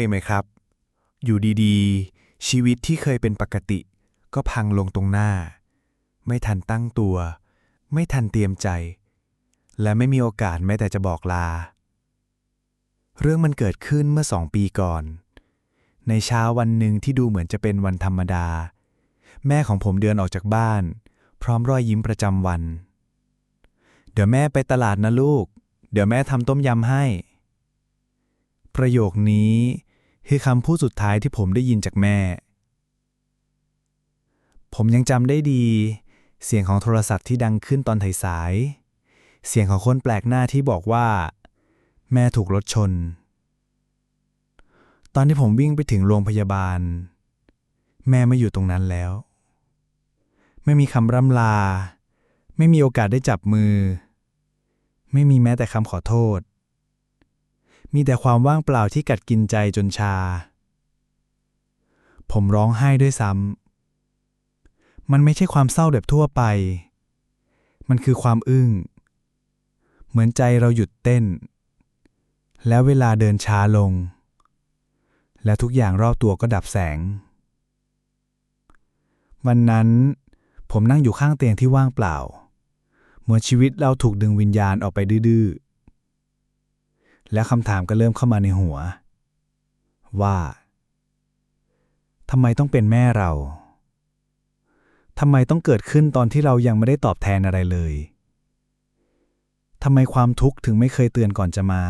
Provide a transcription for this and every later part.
ยไหมครับ อยู่ดีๆ ชีวิตที่เคยเป็นปกติ ก็พังลงตรงหน้า ไม่ทันตั้งตัว ไม่ทันเตรียมใจ และไม่มีโอกาสแม้แต่จะบอกลา เรื่องมันเกิดขึ้นเมื่อสองปีก่อน ในเช้าวันหนึ่งที่ดูเหมือนจะเป็นวันธรรมดา แม่ของผมเดินออกจากบ้าน พร้อมรอยยิ้มประจำวัน เดี๋ยวแม่ไปตลาดนะลูก เดี๋ยวแม่ทำต้มยำให้ ประโยคนี้คือคำพูดสุดท้ายที่ผมได้ยินจากแม่ ผมยังจำได้ดี เสียงของโทรศัพท์ที่ดังขึ้นตอนสายๆเสียงของคนแปลกหน้าที่บอกว่า แม่ถูกรถชน ตอนที่ผมวิ่งไปถึงโรงพยาบาล แม่ไม่อยู่ตรงนั้นแล้ว ไม่มีคำร่ำลา ไม่มีโอกาสได้จับมือ ไม่มีแม้แต่คำขอโทษ มีแต่ความว่างเปล่าที่กัดกินใจจนชา ผมร้องไห้ด้วยซ้ำ มันไม่ใช่ความเศร้าแบบทั่วไป มันคือความอึ้ง เหมือนใจเราหยุดเต้น แล้วเวลาเดินช้าลง และทุกอย่างรอบตัวก็ดับแสง วันนั้นผมนั่งอยู่ข้างเตียงที่ว่างเปล่า เหมือนชีวิตเราถูกดึงวิญญาณออกไปดื้อๆ แล้วคำถามก็เริ่มเข้ามาในหัว ว่าทำไมต้องเป็นแม่เราทำไมต้องเกิดขึ้นตอนที่เรายังไม่ได้ตอบแทนอะไรเลยทำไมความทุกข์ถึงไม่เคยเตือนก่อนจะมา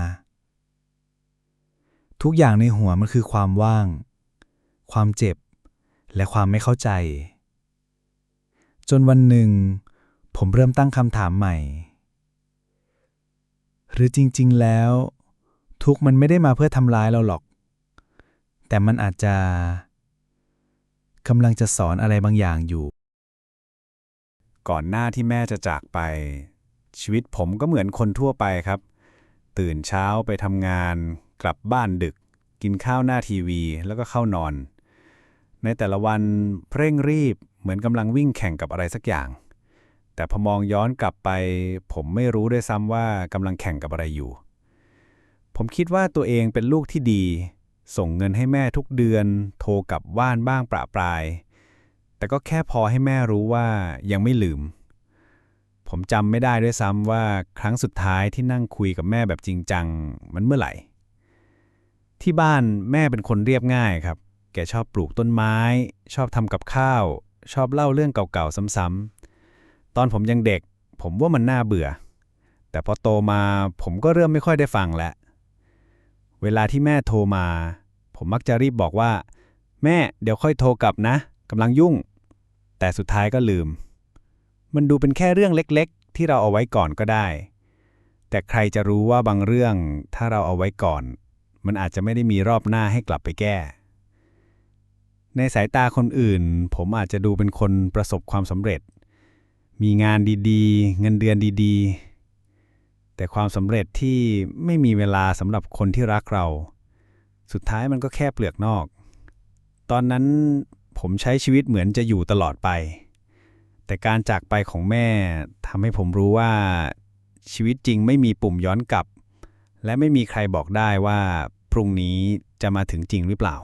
ทุกอย่างในหัวมันคือความว่าง ความเจ็บ และความไม่เข้าใจ จนวันหนึ่ง ผมเริ่มตั้งคำถามใหม่ หรือจริง ๆ แล้ว ทุกมันไม่ได้มาเพื่อทำร้ายเราหรอก แต่มันอาจจะกำลังจะสอนอะไรบางอย่างอยู่ ก่อนหน้าที่แม่จะจากไป ชีวิตผมก็เหมือนคนทั่วไปครับ ตื่นเช้าไปทำงาน กลับบ้านดึก กินข้าวหน้าทีวีแล้วก็เข้านอน ในแต่ละวันเร่งรีบเหมือนกำลังวิ่งแข่งกับอะไรสักอย่าง แต่พอมองย้อนกลับไป ผมไม่รู้ด้วยซ้ำว่ากำลังแข่งกับอะไรอยู่ ผมคิดว่าตัวเองเป็นลูกที่ดี ส่งเงินให้แม่ทุกเดือน โทรกลับว่านบ้างประปราย แต่ก็แค่พอให้แม่รู้ว่ายังไม่ลืม ผมจำไม่ได้ด้วยซ้ำว่าครั้งสุดท้ายที่นั่งคุยกับแม่แบบจริงจังมันเมื่อไหร่ ที่บ้านแม่เป็นคนเรียบง่ายครับ แกชอบปลูกต้นไม้ ชอบทำกับข้าว ชอบเล่าเรื่องเก่าๆซ้ำๆตอนผมยังเด็ก ผมว่ามันน่าเบื่อ แต่พอโตมาผมก็เริ่มไม่ค่อยได้ฟังแล้ว เวลาที่แม่โทรมา ผมมักจะรีบบอกว่า แม่เดี๋ยวค่อยโทรกลับนะกำลังยุ่ง แต่สุดท้ายก็ลืม มันดูเป็นแค่เรื่องเล็กๆ ที่เราเอาไว้ก่อนก็ได้ แต่ใครจะรู้ว่าบางเรื่องถ้าเราเอาไว้ก่อน มันอาจจะไม่ได้มีรอบหน้าให้กลับไปแก้ ในสายตาคนอื่น ผมอาจจะดูเป็นคนประสบความสำเร็จ มีงานดีๆ เงินเดือนดีๆ แต่ความสำเร็จที่ไม่มีเวลาสำหรับคนที่รักเรา สุดท้ายมันก็แค่เปลือกนอก ตอนนั้นผมใช้ชีวิตเหมือนจะอยู่ตลอดไป แต่การจากไปของแม่ทำให้ผมรู้ว่า ชีวิตจริงไม่มีปุ่มย้อนกลับ และไม่มีใครบอกได้ว่า พรุ่งนี้จะมาถึงจริงหรือเปล่า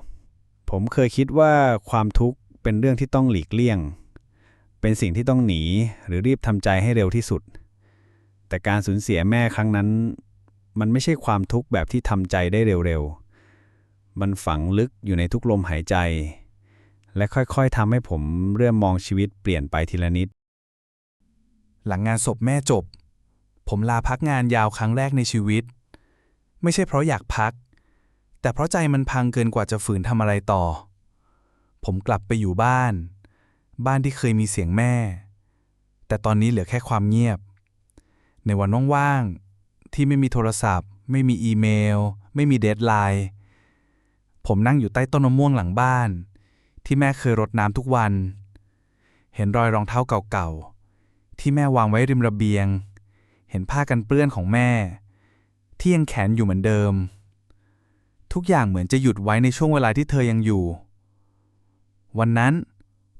ผมเคยคิดว่าความทุกข์เป็นเรื่องที่ต้องหลีกเลี่ยง เป็นสิ่งที่ต้องหนีหรือรีบทำใจให้เร็วที่สุด แต่การสูญเสียแม่ครั้งนั้น มันไม่ใช่ความทุกข์แบบที่ทำใจได้เร็วๆ มันฝังลึกอยู่ในทุกลมหายใจ และค่อยๆทำให้ผมเริ่มมองชีวิตเปลี่ยนไปทีละนิด หลังงานศพแม่จบ ผมลาพักงานยาวครั้งแรกในชีวิต ไม่ใช่เพราะอยากพัก แต่เพราะใจมันพังเกินกว่าจะฝืนทำอะไรต่อ ผมกลับไปอยู่บ้าน บ้านที่เคยมีเสียงแม่ แต่ตอนนี้เหลือแค่ความเงียบ ในวันว่างๆ ที่ไม่มีโทรศัพท์ ไม่มีอีเมล ไม่มีเดทไลน์ ผมนั่งอยู่ใต้ต้นมะม่วงหลังบ้าน ที่แม่เคยรดน้ำทุกวัน เห็นรอยรองเท้าเก่าๆ ที่แม่วางไว้ริมระเบียง เห็นผ้ากันเปื้อนของแม่ ที่ยังแขนอยู่เหมือนเดิม ทุกอย่างเหมือนจะหยุดไว้ในช่วงเวลาที่เธอยังอยู่ วันนั้น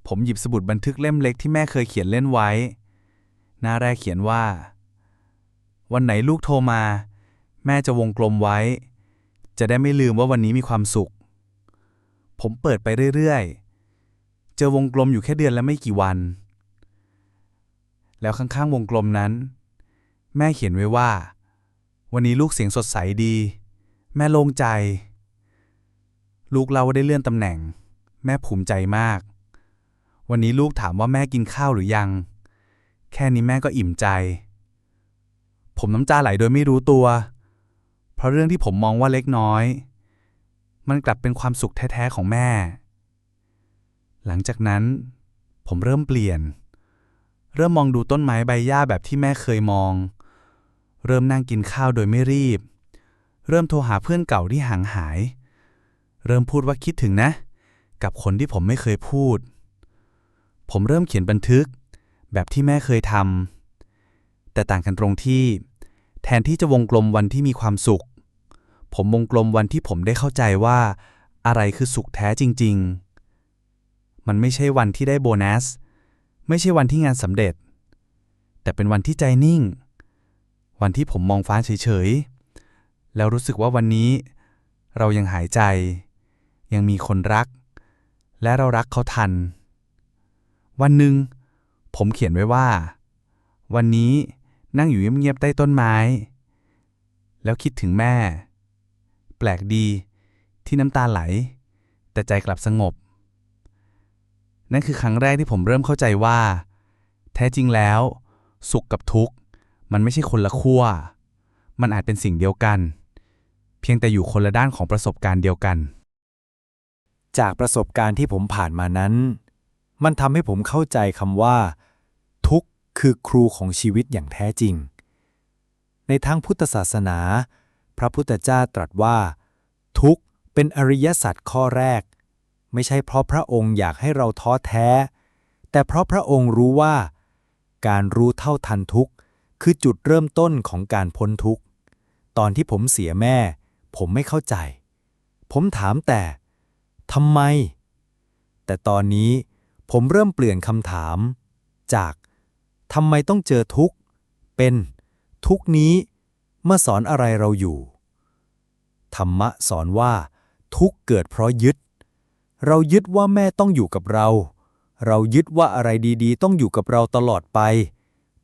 ผมหยิบสมุดบันทึกเล่มเล็กที่แม่เคยเขียนเล่นไว้ หน้าแรกเขียนว่า วันไหนลูกโทรมา แม่จะวงกลมไว้ จะได้ไม่ลืมว่าวันนี้มีความสุข ผมเปิดไปเรื่อยๆ เจอวงกลมอยู่แค่เดือนละไม่กี่วัน แล้วข้างๆ วงกลมนั้น แม่เขียนไว้ว่า วันนี้ลูกเสียงสดใสดี แม่โล่งใจ ลูกเราว่าได้เลื่อนตำแหน่ง แม่ภูมิใจมาก วันนี้ลูกถามว่าแม่กินข้าวหรือยัง แค่นี้แม่ก็อิ่มใจ ผมน้ำตาไหลโดยไม่รู้ตัว เพราะเรื่องที่ผมมองว่าเล็กน้อย มันกลับเป็นความสุขแท้ ๆ ของแม่ หลังจากนั้น ผมเริ่มเปลี่ยน เริ่มมองดูต้นไม้ใบหญ้าแบบที่แม่เคยมอง เริ่มนั่งกินข้าวโดยไม่รีบ เริ่มโทรหาเพื่อนเก่าที่ห่างหาย เริ่มพูดว่าคิดถึงนะ กับคนที่ผมไม่เคยพูด ผมเริ่มเขียนบันทึก แบบที่แม่เคยทำ แต่ต่างกันตรงที่ แทนที่จะวงกลมวันที่มีความสุข ผมวงกลมวันที่ผมได้เข้าใจว่า อะไรคือสุขแท้จริง ๆ มันไม่ใช่วันที่ได้โบนัส ไม่ใช่วันที่งานสำเร็จ แต่เป็นวันที่ใจนิ่ง วันที่ผมมองฟ้าเฉย ๆ แล้วรู้สึกว่าวันนี้ เรายังหายใจ ยังมีคนรัก และเรารักเขาทัน วันหนึ่งผมเขียนไว้ว่า วันนี้ นั่งอยู่เงียบๆใต้ต้นไม้ แล้วคิดถึงแม่ แปลกดีที่น้ำตาไหล แต่ใจกลับสงบ นั่นคือครั้งแรกที่ผมเริ่มเข้าใจว่า แท้จริงแล้ว สุขกับทุกข์ มันไม่ใช่คนละขั้ว มันอาจเป็นสิ่งเดียวกัน เพียงแต่อยู่คนละด้านของประสบการณ์เดียวกัน จากประสบการณ์ที่ผมผ่านมานั้น มันทำให้ผมเข้าใจคำว่า คือครูของชีวิตอย่างแท้จริง ในทางพุทธศาสนา พระพุทธเจ้าตรัสว่า ทุกข์เป็นอริยสัจข้อแรก ไม่ใช่เพราะพระองค์อยากให้เราท้อแท้ แต่เพราะพระองค์รู้ว่า การรู้เท่าทันทุกข์ คือจุดเริ่มต้นของการพ้นทุกข์ ตอนที่ผมเสียแม่ ผมไม่เข้าใจ ผมถามแต่ทำไม แต่ตอนนี้ผมเริ่มเปลี่ยนคำถาม จาก ทำไมต้องเจอทุกข์ เป็น ทุกข์นี้มาสอนอะไรเราอยู่ ธรรมะสอนว่า ทุกข์เกิดเพราะยึด เรายึดว่าแม่ต้องอยู่กับเรา เรายึดว่าอะไรดีๆ ต้องอยู่กับเราตลอดไป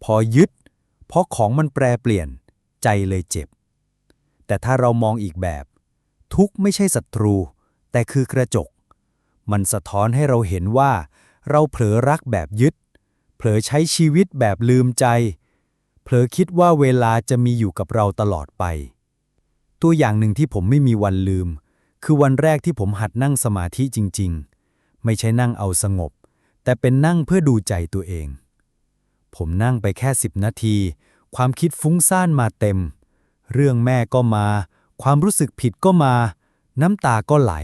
พอยึด เพราะของมันแปรเปลี่ยน ใจเลยเจ็บ แต่ถ้าเรามองอีกแบบ ทุกข์ไม่ใช่ศัตรู แต่คือกระจก มันสะท้อนให้เราเห็นว่า เราเผลอรักแบบยึด ผลอใช้ชีวิตแบบลืมใจ เผลอคิดว่าเวลาจะมีอยู่กับเราตลอดไป ตัวอย่างหนึ่งที่ผมไม่มีวันลืม คือวันแรกที่ผมหัดนั่งสมาธิจริง ๆ ไม่ใช่นั่งเอาสงบ แต่เป็นนั่งเพื่อดูใจตัวเอง ผมนั่งไปแค่สิบนาที ความคิดฟุ้งซ่านมาเต็ม เรื่องแม่ก็มา ความรู้สึกผิดก็มา น้ำตาก็ไหล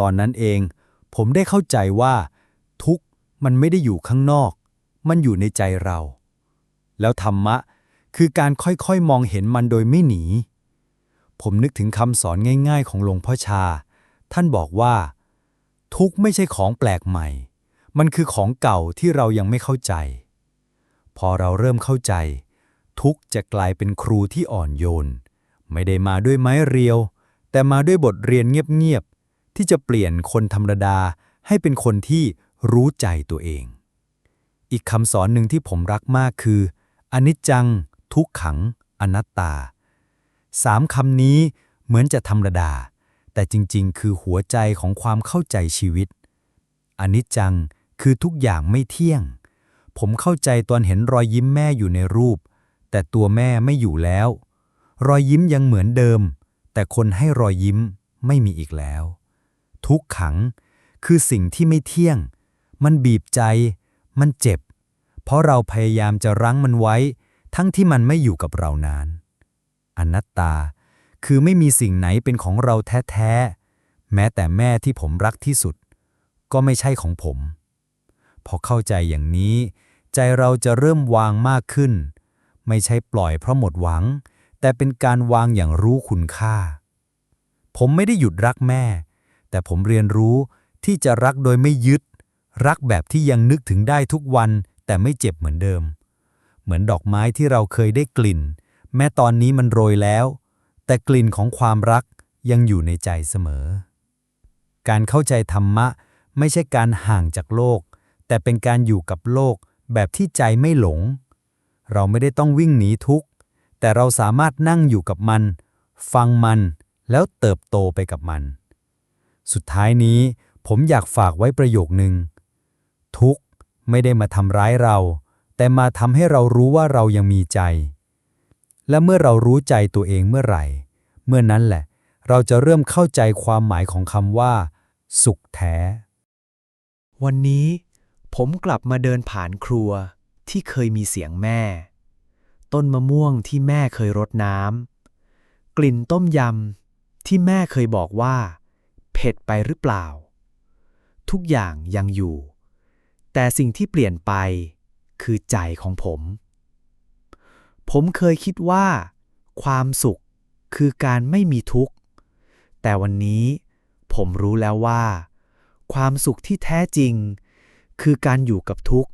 ตอนนั้นเอง ผมได้เข้าใจว่า ทุกข์มันไม่ได้อยู่ข้างนอก มันอยู่ในใจเรา แล้วธรรมะคือการค่อยๆมองเห็นมันโดยไม่หนี ผมนึกถึงคำสอนง่ายๆ ของหลวงพ่อชา ท่านบอกว่า ทุกข์ไม่ใช่ของแปลกใหม่ มันคือของเก่าที่เรายังไม่เข้าใจ พอเราเริ่มเข้าใจ ทุกข์จะกลายเป็นครูที่อ่อนโยน ไม่ได้มาด้วยไม้เรียว แต่มาด้วยบทเรียนเงียบๆที่จะเปลี่ยนคนธรรมดาให้เป็นคนที่รู้ใจตัวเอง อีกคำสอนหนึ่งที่ผมรักมากคือ อนิจจัง ทุกขัง อนัตตาสามคำนี้เหมือนจะธรรมดา แต่จริงๆ คือหัวใจของความเข้าใจชีวิต อนิจจังคือทุกอย่างไม่เที่ยง ผมเข้าใจตอนเห็นรอยยิ้มแม่อยู่ในรูป แต่ตัวแม่ไม่อยู่แล้ว รอยยิ้มยังเหมือนเดิม แต่คนให้รอยยิ้มไม่มีอีกแล้ว ทุกขังคือสิ่งที่ไม่เที่ยง มันบีบใจ มันเจ็บ เพราะเราพยายามจะรั้งมันไว้ ทั้งที่มันไม่อยู่กับเรานาน อนัตตา คือไม่มีสิ่งไหนเป็นของเราแท้ๆ แม้แต่แม่ที่ผมรักที่สุด ก็ไม่ใช่ของผม พอเข้าใจอย่างนี้ ใจเราจะเริ่มวางมากขึ้น ไม่ใช่ปล่อยเพราะหมดหวัง แต่เป็นการวางอย่างรู้คุณค่า ผมไม่ได้หยุดรักแม่ แต่ผมเรียนรู้ที่จะรักโดยไม่ยึด รักแบบที่ยังนึกถึงได้ทุกวัน แต่ไม่เจ็บเหมือนเดิม เหมือนดอกไม้ที่เราเคยได้กลิ่น แม้ตอนนี้มันโรยแล้ว แต่กลิ่นของความรักยังอยู่ในใจเสมอ การเข้าใจธรรมะไม่ใช่การห่างจากโลก แต่เป็นการอยู่กับโลกแบบที่ใจไม่หลง เราไม่ได้ต้องวิ่งหนีทุกข์ แต่เราสามารถนั่งอยู่กับมัน ฟังมันแล้วเติบโตไปกับมัน สุดท้ายนี้ผมอยากฝากไว้ประโยคนึง ทุกข์ไม่ได้มาทำร้ายเรา แต่มาทำให้เรารู้ว่าเรายังมีใจ และเมื่อเรารู้ใจตัวเองเมื่อไหร่ เมื่อนั้นแหละ เราจะเริ่มเข้าใจความหมายของคำว่า สุขแท้ วันนี้ผมกลับมาเดินผ่านครัวที่เคยมีเสียงแม่ ต้นมะม่วงที่แม่เคยรดน้ำกลิ่นต้มยำที่แม่เคยบอกว่า เผ็ดไปหรือเปล่า ทุกอย่างยังอยู่ แต่สิ่งที่เปลี่ยนไปคือใจของผม ผมเคยคิดว่า ความสุขคือการไม่มีทุกข์ แต่วันนี้ผมรู้แล้วว่า ความสุขที่แท้จริง คือการอยู่กับทุกข์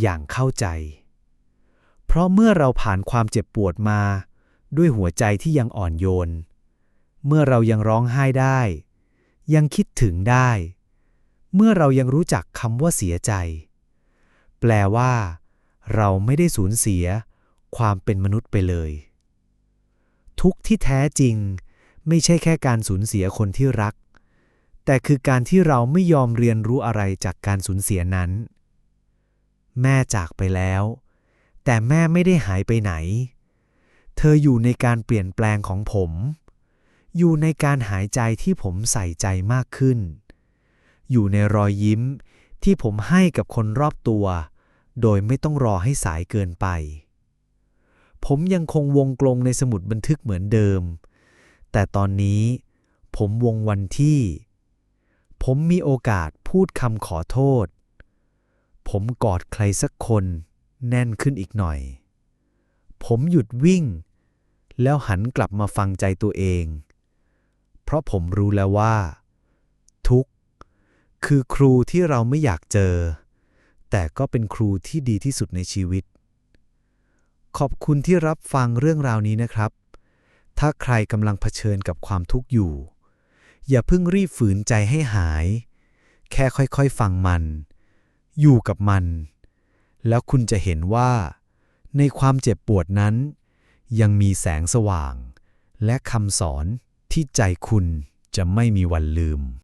อย่างเข้าใจ เพราะเมื่อเราผ่านความเจ็บปวดมา ด้วยหัวใจที่ยังอ่อนโยน เมื่อเรายังร้องไห้ได้ ยังคิดถึงได้ เมื่อเรายังรู้จักคำว่าเสียใจ แปลว่า เราไม่ได้สูญเสีย ความเป็นมนุษย์ไปเลย ทุกที่แท้จริง ไม่ใช่แค่การสูญเสียคนที่รัก แต่คือการที่เราไม่ยอมเรียนรู้อะไรจากการสูญเสียนั้น แม่จากไปแล้ว แต่แม่ไม่ได้หายไปไหน เธออยู่ในการเปลี่ยนแปลงของผม อยู่ในการหายใจที่ผมใส่ใจมากขึ้น อยู่ในรอยยิ้มที่ผมให้กับคนรอบตัว โดยไม่ต้องรอให้สายเกินไป ผมยังคงวงกลงในสมุดบันทึกเหมือนเดิม แต่ตอนนี้ผมวงวันที่ ผมมีโอกาสพูดคำขอโทษ ผมกอดใครสักคนแน่นขึ้นอีกหน่อย ผมหยุดวิ่ง แล้วหันกลับมาฟังใจตัวเอง เพราะผมรู้แล้วว่า คือครูที่เราไม่อยากเจอ แต่ก็เป็นครูที่ดีที่สุดในชีวิต ขอบคุณที่รับฟังเรื่องราวนี้นะครับ ถ้าใครกำลังเผชิญกับความทุกข์อยู่ อย่าเพิ่งรีบฝืนใจให้หาย แค่ค่อยๆฟังมัน อยู่กับมัน แล้วคุณจะเห็นว่า ในความเจ็บปวดนั้น ยังมีแสงสว่าง และคำสอนที่ใจคุณจะไม่มีวันลืม